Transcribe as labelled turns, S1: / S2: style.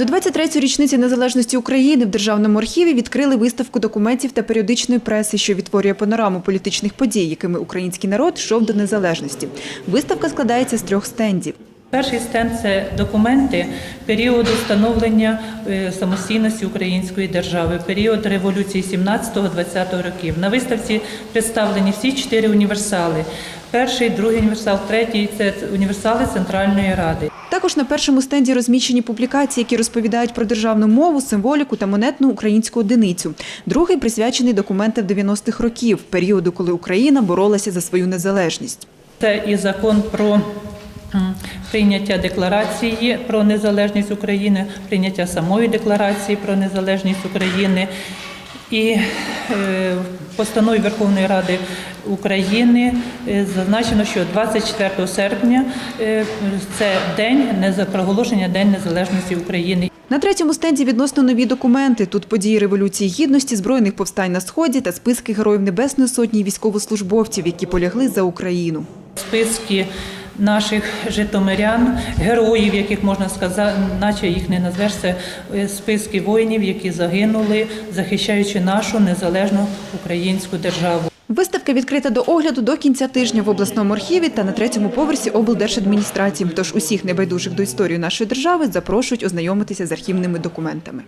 S1: До 23-ї річниці незалежності України в Державному архіві відкрили виставку документів та періодичної преси, що відтворює панораму політичних подій, якими український народ йшов до незалежності. Виставка складається з трьох стендів.
S2: Перший стенд це документи періоду становлення е, самостійності української держави, період революції 17-20 років. На виставці представлені всі чотири універсали. Перший, другий універсал, третій це універсали Центральної Ради.
S1: Також на першому стенді розміщені публікації, які розповідають про державну мову, символіку та монетну українську одиницю. Другий присвячений документам 90-х років, періоду, коли Україна боролася за свою незалежність.
S2: Це і закон про прийняття декларації про незалежність України, прийняття самої декларації про незалежність України. І постанові Верховної Ради України е, зазначено, що 24 серпня е, це день проголошення День Незалежності України.
S1: На третьому стенді відносно нові документи. Тут події Революції Гідності, збройних повстань на Сході та списки Героїв Небесної Сотні і військовослужбовців, які полягли за Україну.
S2: списки наших житомирян, героїв, яких можна сказати, наче їх не назвеш, це е, списки воїнів, які загинули, захищаючи нашу незалежну українську державу.
S1: Виставка відкрита до огляду до кінця тижня в обласному архіві та на третьому поверсі облдержадміністрації. Тож усіх небайдужих до історії нашої держави запрошують ознайомитися з архівними документами.